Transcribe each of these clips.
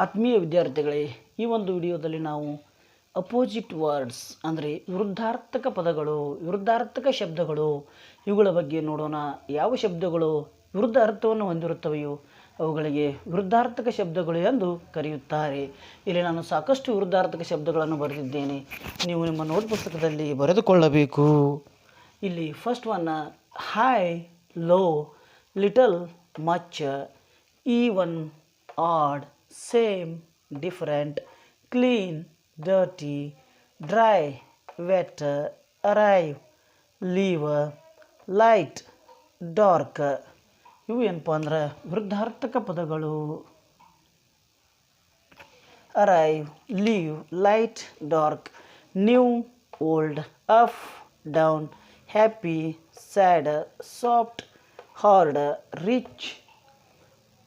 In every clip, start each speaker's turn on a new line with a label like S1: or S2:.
S1: ಆತ್ಮೀಯ ವಿದ್ಯಾರ್ಥಿಗಳೇ, ಈ ಒಂದು ವಿಡಿಯೋದಲ್ಲಿ ನಾವು ಅಪೋಸಿಟ್ ವರ್ಡ್ಸ್ ಅಂದರೆ ವಿರುದ್ಧಾರ್ಥಕ ಪದಗಳು, ವಿರುದ್ಧಾರ್ಥಕ ಶಬ್ದಗಳು, ಇವುಗಳ ಬಗ್ಗೆ ನೋಡೋಣ. ಯಾವ ಶಬ್ದಗಳು ವಿರುದ್ಧ ಅರ್ಥವನ್ನು ಹೊಂದಿರುತ್ತವೆಯೋ ಅವುಗಳಿಗೆ ವಿರುದ್ಧಾರ್ಥಕ ಶಬ್ದಗಳು ಎಂದು ಕರೆಯುತ್ತಾರೆ. ಇಲ್ಲಿ ನಾನು ಸಾಕಷ್ಟು ವಿರುದ್ಧಾರ್ಥಕ ಶಬ್ದಗಳನ್ನು ಬರೆದಿದ್ದೇನೆ. ನೀವು ನಿಮ್ಮ ನೋಟ್ ಪುಸ್ತಕದಲ್ಲಿ ಬರೆದುಕೊಳ್ಳಬೇಕು. ಇಲ್ಲಿ first one high low little much one odd same different clean dirty dry wet arrive leave light dark ಇವು ಏನಪ್ಪ ಅಂದ್ರೆ ವೃದ್ಧಾರ್ಥಕ ಪದಗಳು arrive leave light dark new old up down happy sad soft hard rich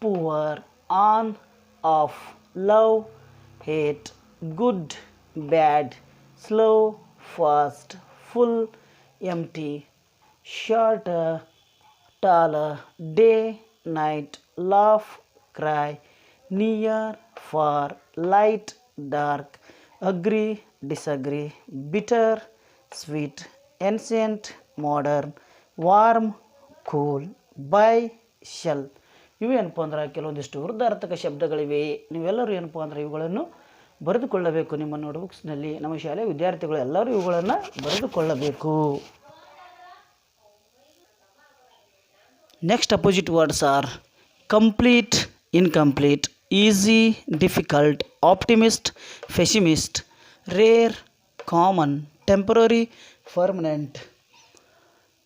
S1: poor on of love, hate, good, bad, slow, fast, full, empty, shorter, taller, day, night, laugh, cry, near, far, light, dark, agree, disagree, bitter, sweet, ancient, modern, warm, cool, by, shell. ಇವೇನಪ್ಪ ಅಂದ್ರೆ ಕೆಲವೊಂದಿಷ್ಟು ವೃದ್ಧಾರ್ಥಕ ಶಬ್ದಗಳಿವೆ. ನೀವೆಲ್ಲರೂ ಏನಪ್ಪ ಅಂದರೆ ಇವುಗಳನ್ನು ಬರೆದುಕೊಳ್ಳಬೇಕು. ನಿಮ್ಮ ನೋಟ್ಬುಕ್ಸ್ನಲ್ಲಿ ನಮ್ಮ ಶಾಲೆ ವಿದ್ಯಾರ್ಥಿಗಳು ಎಲ್ಲರೂ ಇವುಗಳನ್ನು ಬರೆದುಕೊಳ್ಳಬೇಕು. Next opposite words are complete incomplete easy difficult optimist pessimist rare common temporary permanent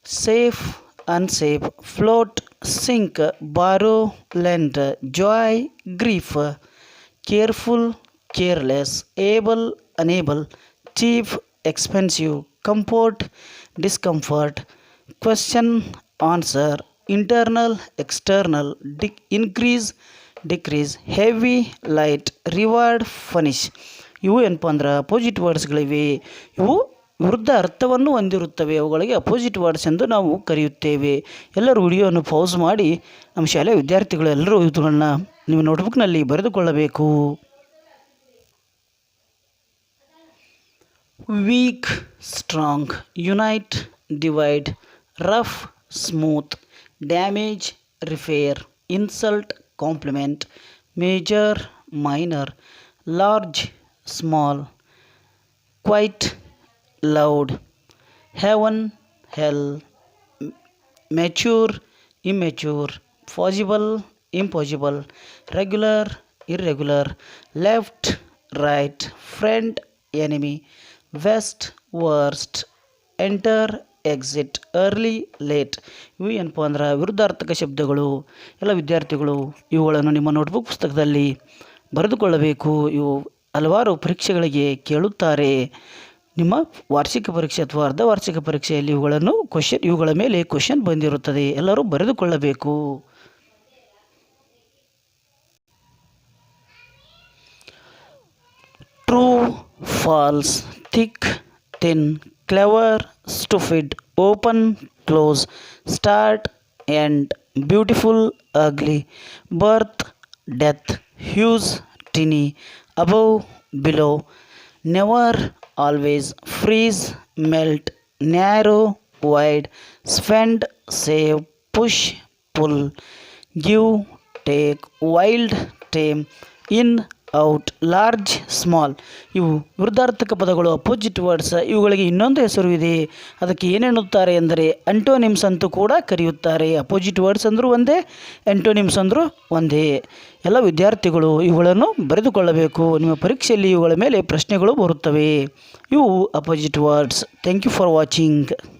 S1: safe unsafe, float, sink, borrow, lend, joy, grief, careful, careless, able, unable, cheap, expensive, comfort, discomfort, question, answer, internal, external, DK increase decrease heavy light reward punish ಇವು ಏನಪ್ಪ ಅಂದ್ರೆ opposite ವರ್ಡ್ಸ್ಗಳಿವೆ ಇವು ವಿರುದ್ಧ ಅರ್ಥವನ್ನು ಹೊಂದಿರುತ್ತವೆ. ಅವುಗಳಿಗೆ opposite words ಎಂದು ನಾವು ಕರೆಯುತ್ತೇವೆ. ಎಲ್ಲರೂ ವಿಡಿಯೋವನ್ನು ಪೌಸ್ ಮಾಡಿ. ನಮ್ಮ ಶಾಲೆಯ ವಿದ್ಯಾರ್ಥಿಗಳೆಲ್ಲರೂ ಇವುಗಳನ್ನ ನೀವು ನೋಟ್ಬುಕ್ನಲ್ಲಿ ಬರೆದುಕೊಳ್ಳಬೇಕು. Weak strong unite divide rough smooth damage repair insult compliment major minor large small quiet loud heaven hell mature, immature, possible, impossible, regular, irregular, left, right friend enemy, west, worst enter exit early late ಇವು ಏನಪ್ಪ ಅಂದ್ರೆ ವಿರುದ್ಧಾರ್ಥಕ ಶಬ್ದಗಳು. ಎಲ್ಲ ವಿದ್ಯಾರ್ಥಿಗಳು ಇವುಗಳನ್ನು ನಿಮ್ಮ notebook ಪುಸ್ತಕದಲ್ಲಿ ಬರೆದುಕೊಳ್ಳಬೇಕು. ಇವು ಹಲವಾರು ಪರೀಕ್ಷೆಗಳಿಗೆ ಕೇಳುತ್ತಾರೆ. ನಿಮ್ಮ ವಾರ್ಷಿಕ ಪರೀಕ್ಷೆ ಅಥವಾ ಅರ್ಧ ವಾರ್ಷಿಕ ಪರೀಕ್ಷೆಯಲ್ಲಿ ಇವುಗಳನ್ನು ಕ್ವಶನ್ ಇವುಗಳ ಮೇಲೆ ಕ್ವಶನ್ ಬಂದಿರುತ್ತದೆ. ಎಲ್ಲರೂ ಬರೆದುಕೊಳ್ಳಬೇಕು. True false thick thin clever stupid open close start end beautiful ugly birth death huge tiny above below never always freeze, melt, narrow, wide, spend, save, push, pull, give, take, wild, tame, in, out, large, small. ಇವು ವಿರುದ್ಧಾರ್ಥಕ ಪದಗಳು, opposite words. ಇವುಗಳಿಗೆ ಇನ್ನೊಂದು ಹೆಸರು ಇದೆ. ಅದಕ್ಕೆ ಏನೆನ್ನುತ್ತಾರೆ ಎಂದರೆ ಅಂಟೋನಿಮ್ಸ್ ಅಂತೂ ಕೂಡ ಕರೆಯುತ್ತಾರೆ. ಅಪೋಸಿಟ್ ವರ್ಡ್ಸ್ ಅಂದರೂ ಒಂದೇ ಎಂಟೋನಿಮ್ಸ್ ಅಂದರೂ ಒಂದೇ. ಎಲ್ಲ ವಿದ್ಯಾರ್ಥಿಗಳು ಇವುಗಳನ್ನು ಬರೆದುಕೊಳ್ಳಬೇಕು. ನಿಮ್ಮ ಪರೀಕ್ಷೆಯಲ್ಲಿ ಇವುಗಳ ಮೇಲೆ ಪ್ರಶ್ನೆಗಳು ಬರುತ್ತವೆ. ಇವು opposite words. Thank you for watching.